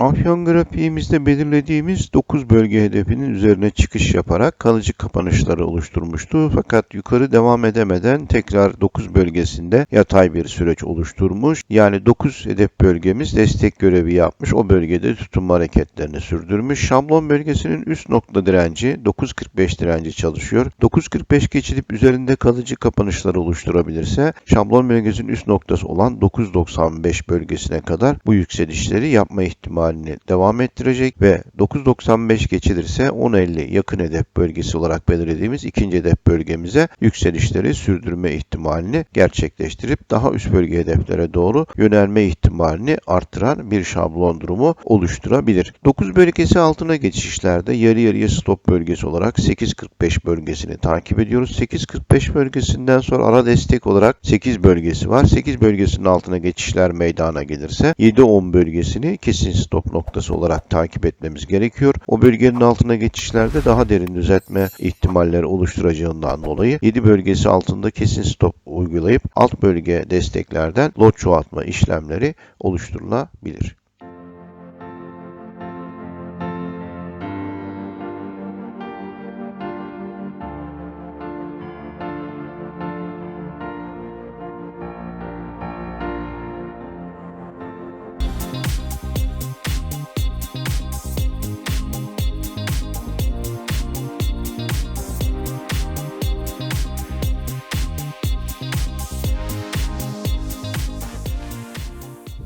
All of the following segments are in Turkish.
Afyon grafiğimizde belirlediğimiz 9 bölge hedefinin üzerine çıkış yaparak kalıcı kapanışları oluşturmuştu. Fakat yukarı devam edemeden tekrar 9 bölgesinde yatay bir süreç oluşturmuş. Yani 9 hedef bölgemiz destek görevi yapmış. O bölgede tutunma hareketlerini sürdürmüş. Şablon bölgesinin üst nokta direnci 9.45 direnci çalışıyor. 9.45 geçilip üzerinde kalıcı kapanışları oluşturabilirse şablon bölgesinin üst noktası olan 9.95 bölgesine kadar bu yükselişleri yapma ihtimalini devam ettirecek ve 9.95 geçilirse 10.50 yakın hedef bölgesi olarak belirlediğimiz ikinci hedef bölgemize yükselişleri sürdürme ihtimalini gerçekleştirip daha üst bölge hedeflere doğru yönelme ihtimalini artıran bir şablon durumu oluşturabilir. 9 bölgesi altına geçişlerde yarı yarıya stop bölgesi olarak 8.45 bölgesini takip ediyoruz. 8.45 bölgesinden sonra ara destek olarak 8 bölgesi var. 8 bölgesinin altına geçişler meydana gelirse 7-10 bölgesini kesin stop noktası olarak takip etmemiz gerekiyor. O bölgenin altına geçişlerde daha derin düzeltme ihtimalleri oluşturacağından dolayı 7 bölgesi altında kesin stop uygulayıp alt bölge desteklerden lot çoğaltma işlemleri oluşturulabilir.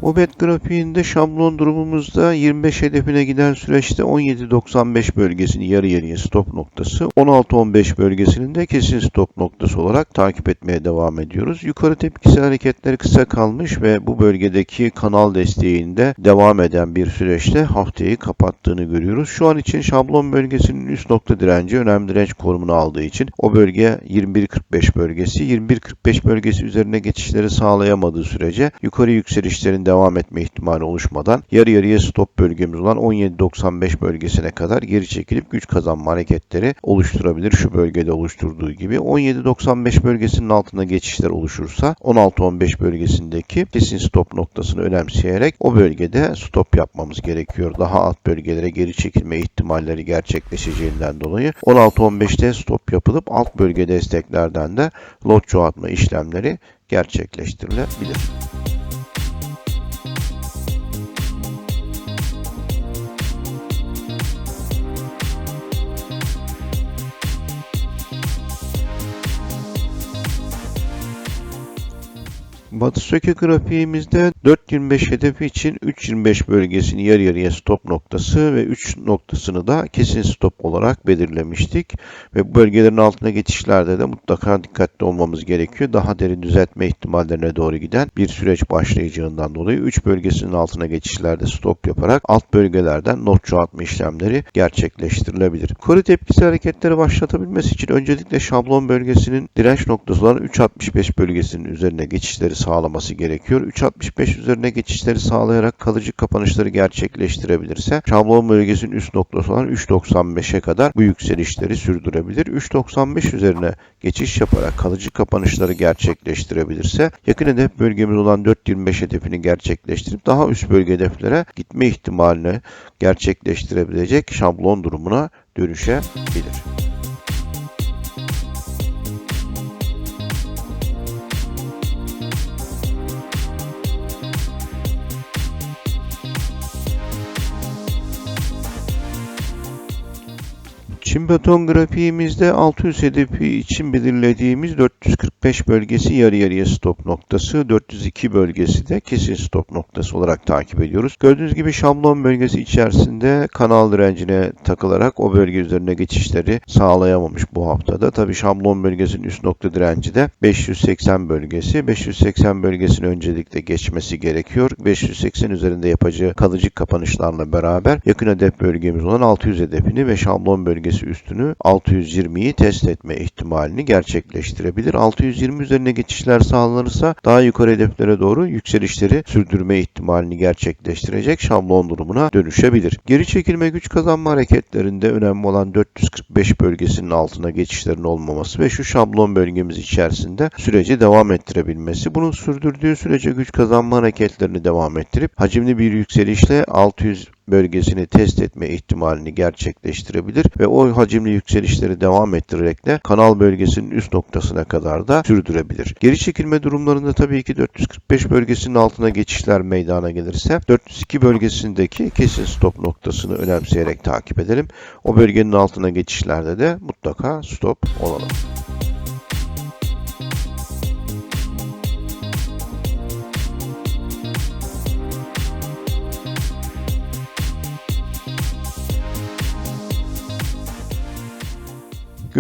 Mobet grafiğinde şablon durumumuzda 25 hedefine giden süreçte 17.95 bölgesini yarı yarıya stop noktası, 16.15 bölgesinin de kesin stop noktası olarak takip etmeye devam ediyoruz. Yukarı tepkisel hareketleri kısa kalmış ve bu bölgedeki kanal desteğinde devam eden bir süreçte haftayı kapattığını görüyoruz. Şu an için şablon bölgesinin üst nokta direnci önemli direnç konumunu aldığı için o bölge 21.45 bölgesi. 21.45 bölgesi üzerine geçişleri sağlayamadığı sürece yukarı yükselişlerin devam etme ihtimali oluşmadan yarı yarıya stop bölgemiz olan 17.95 bölgesine kadar geri çekilip güç kazanma hareketleri oluşturabilir. Şu bölgede oluşturduğu gibi 17.95 bölgesinin altında geçişler oluşursa 16.15 bölgesindeki kesin stop noktasını önemseyerek o bölgede stop yapmamız gerekiyor. Daha alt bölgelere geri çekilme ihtimalleri gerçekleşeceğinden dolayı 16.15'te stop yapılıp alt bölge desteklerden de lot çoğaltma işlemleri gerçekleştirilebilir. Batı söke grafiğimizde 4.25 hedefi için 3.25 bölgesini yarı yarıya stop noktası ve 3 noktasını da kesin stop olarak belirlemiştik. Ve bu bölgelerin altına geçişlerde de mutlaka dikkatli olmamız gerekiyor. Daha derin düzeltme ihtimallerine doğru giden bir süreç başlayacağından dolayı 3 bölgesinin altına geçişlerde stop yaparak alt bölgelerden not çoğaltma işlemleri gerçekleştirilebilir. Yukarı tepkisi hareketleri başlatabilmesi için öncelikle şablon bölgesinin direnç noktası olan 3.65 bölgesinin üzerine geçişleri sağlaması gerekiyor. 3.65 üzerine geçişleri sağlayarak kalıcı kapanışları gerçekleştirebilirse şablon bölgesinin üst noktası olan 3.95'e kadar bu yükselişleri sürdürebilir. 3.95 üzerine geçiş yaparak kalıcı kapanışları gerçekleştirebilirse yakın hedef bölgemiz olan 4.25 hedefini gerçekleştirip daha üst bölge hedeflere gitme ihtimalini gerçekleştirebilecek şablon durumuna dönüşebilir. Çin beton grafiğimizde 600 hedefi için belirlediğimiz 445 bölgesi yarı yarıya stop noktası, 402 bölgesi de kesin stop noktası olarak takip ediyoruz. Gördüğünüz gibi şablon bölgesi içerisinde kanal direncine takılarak o bölge üzerine geçişleri sağlayamamış bu haftada. Tabi şablon bölgesinin üst nokta direnci de 580 bölgesi. 580 bölgesini öncelikle geçmesi gerekiyor. 580 üzerinde yapacağı kalıcı kapanışlarla beraber yakın hedef bölgemiz olan 600 hedefini ve şablon bölgesi seviyesi üstünü 620'yi test etme ihtimalini gerçekleştirebilir. 620 üzerine geçişler sağlanırsa daha yukarı hedeflere doğru yükselişleri sürdürme ihtimalini gerçekleştirecek şablon durumuna dönüşebilir. Geri çekilme güç kazanma hareketlerinde önemli olan 445 bölgesinin altına geçişlerin olmaması ve şu şablon bölgemiz içerisinde süreci devam ettirebilmesi. Bunun sürdürdüğü sürece güç kazanma hareketlerini devam ettirip hacimli bir yükselişle 600 bölgesini test etme ihtimalini gerçekleştirebilir ve o hacimli yükselişleri devam ettirerek de kanal bölgesinin üst noktasına kadar da sürdürebilir. Geri çekilme durumlarında tabii ki 445 bölgesinin altına geçişler meydana gelirse 402 bölgesindeki kesin stop noktasını önemseyerek takip edelim. O bölgenin altına geçişlerde de mutlaka stop olalım.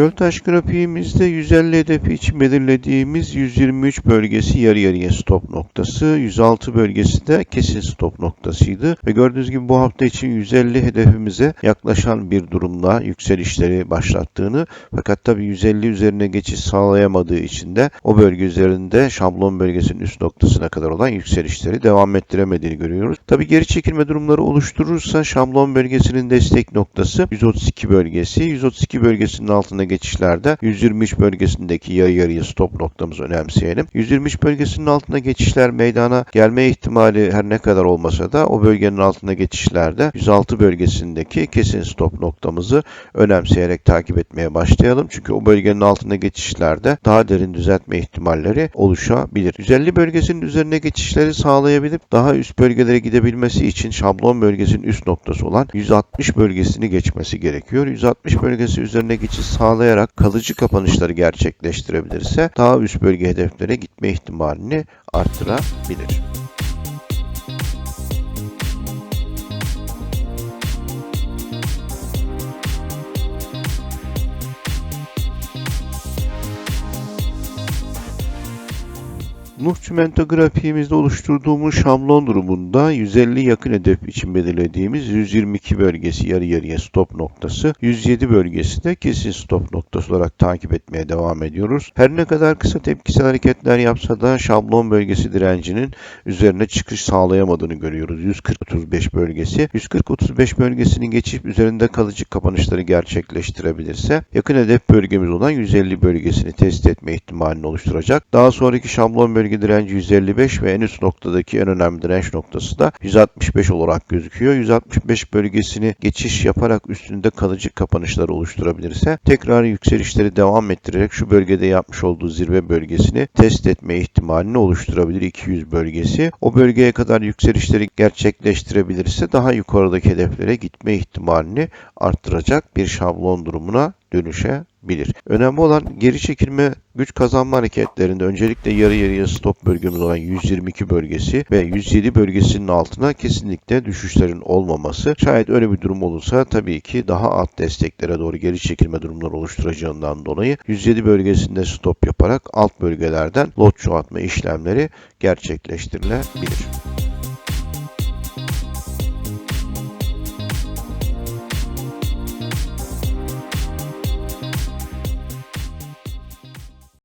Göltaş grafiğimizde 150 hedefi için belirlediğimiz 123 bölgesi yarı yarıya stop noktası, 106 bölgesi de kesin stop noktasıydı. Ve gördüğünüz gibi bu hafta için 150 hedefimize yaklaşan bir durumla yükselişleri başlattığını fakat tabi 150 üzerine geçiş sağlayamadığı için de o bölge üzerinde şablon bölgesinin üst noktasına kadar olan yükselişleri devam ettiremediğini görüyoruz. Tabi geri çekilme durumları oluşturursa şablon bölgesinin destek noktası 132 bölgesi, 132 bölgesinin altında geçişlerde 123 bölgesindeki yarı yarıya stop noktamızı önemseyelim. 123 bölgesinin altında geçişler meydana gelme ihtimali her ne kadar olmasa da o bölgenin altında geçişlerde 106 bölgesindeki kesin stop noktamızı önemseyerek takip etmeye başlayalım. Çünkü o bölgenin altında geçişlerde daha derin düzeltme ihtimalleri oluşabilir. 150 bölgesinin üzerine geçişleri sağlayabilip daha üst bölgelere gidebilmesi için şablon bölgesinin üst noktası olan 160 bölgesini geçmesi gerekiyor. 160 bölgesi üzerine geçiş sağlayarak kalıcı kapanışları gerçekleştirebilirse daha üst bölge hedeflere gitme ihtimalini arttırabilir. Nuh çimento grafiğimizde oluşturduğumuz şablon durumunda 150 yakın hedef için belirlediğimiz 122 bölgesi yarı yarıya stop noktası, 107 bölgesi de kesin stop noktası olarak takip etmeye devam ediyoruz. Her ne kadar kısa tepkisel hareketler yapsa da şablon bölgesi direncinin üzerine çıkış sağlayamadığını görüyoruz. 140-35 bölgesi. 140-35 bölgesinin geçip üzerinde kalıcı kapanışları gerçekleştirebilirse yakın hedef bölgemiz olan 150 bölgesini test etme ihtimalini oluşturacak. Daha sonraki şablon bölge bölge direnci 155 ve en üst noktadaki en önemli direnç noktası da 165 olarak gözüküyor. 165 bölgesini geçiş yaparak üstünde kalıcı kapanışları oluşturabilirse tekrar yükselişleri devam ettirerek şu bölgede yapmış olduğu zirve bölgesini test etme ihtimalini oluşturabilir 200 bölgesi. O bölgeye kadar yükselişleri gerçekleştirebilirse daha yukarıdaki hedeflere gitme ihtimalini arttıracak bir şablon durumuna dönüşebilir. Önemli olan geri çekilme güç kazanma hareketlerinde öncelikle yarı yarıya stop bölgemiz olan 122 bölgesi ve 107 bölgesinin altına kesinlikle düşüşlerin olmaması. Şayet öyle bir durum olursa tabii ki daha alt desteklere doğru geri çekilme durumları oluşturacağından dolayı 107 bölgesinde stop yaparak alt bölgelerden lot çoğaltma işlemleri gerçekleştirilebilir.